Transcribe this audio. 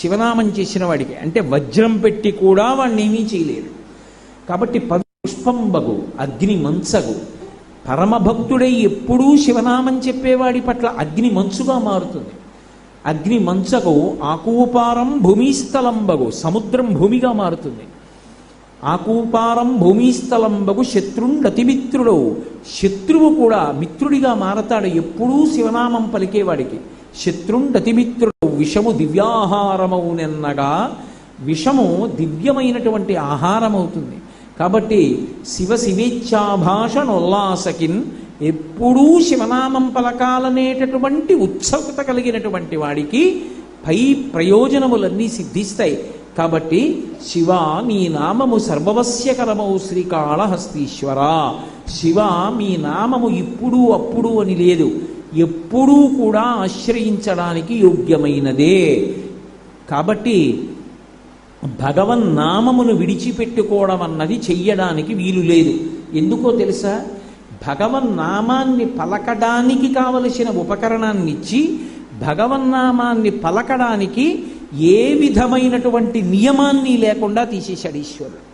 శివనామం చేసిన వాడికి అంటే వజ్రం పెట్టి కూడా వాడిని ఏమీ చేయలేడు కాబట్టి పవి పుష్పంబగు అగ్ని మంచగు. పరమభక్తుడై ఎప్పుడూ శివనామం చెప్పేవాడి పట్ల అగ్ని మంచుగా మారుతుంది. అగ్ని మంచకు ఆకూపారం భూమిస్థలంబగు సముద్రం భూమిగా మారుతుంది. ఆకూపారం భూమిస్థలంబగు శత్రుండతిమిత్రుడు. శత్రువు కూడా మిత్రుడిగా మారతాడు ఎప్పుడూ శివనామం పలికేవాడికి. శత్రుండతిమిత్రుడు. విషము దివ్యాహారమవునెన్నగా విషము దివ్యమైనటువంటి ఆహారం అవుతుంది కాబట్టి శివ శివేచ్ఛాభాషణోల్లాసకిన్ ఎప్పుడూ శివనామం పలకాలనేటటువంటి ఉత్సుకత కలిగినటువంటి వాడికి పై ప్రయోజనములన్నీ సిద్ధిస్తాయి. కాబట్టి శివ నీ నామము సర్వవస్యకరమౌ శ్రీకాళహస్తీశ్వర. శివ మీ నామము ఇప్పుడు అప్పుడు అని లేదు. ఎప్పుడూ కూడా ఆశ్రయించడానికి యోగ్యమైనదే. కాబట్టి భగవన్నామమును విడిచిపెట్టుకోవడం అన్నది చెయ్యడానికి వీలు లేదు. ఎందుకో తెలుసా? భగవన్నామాన్ని పలకడానికి కావలసిన ఉపకరణాన్ని ఇచ్చి భగవన్నామాన్ని పలకడానికి ఏ విధమైనటువంటి నియమాన్ని లేకుండా తీసేశాడు ఈశ్వరుడు.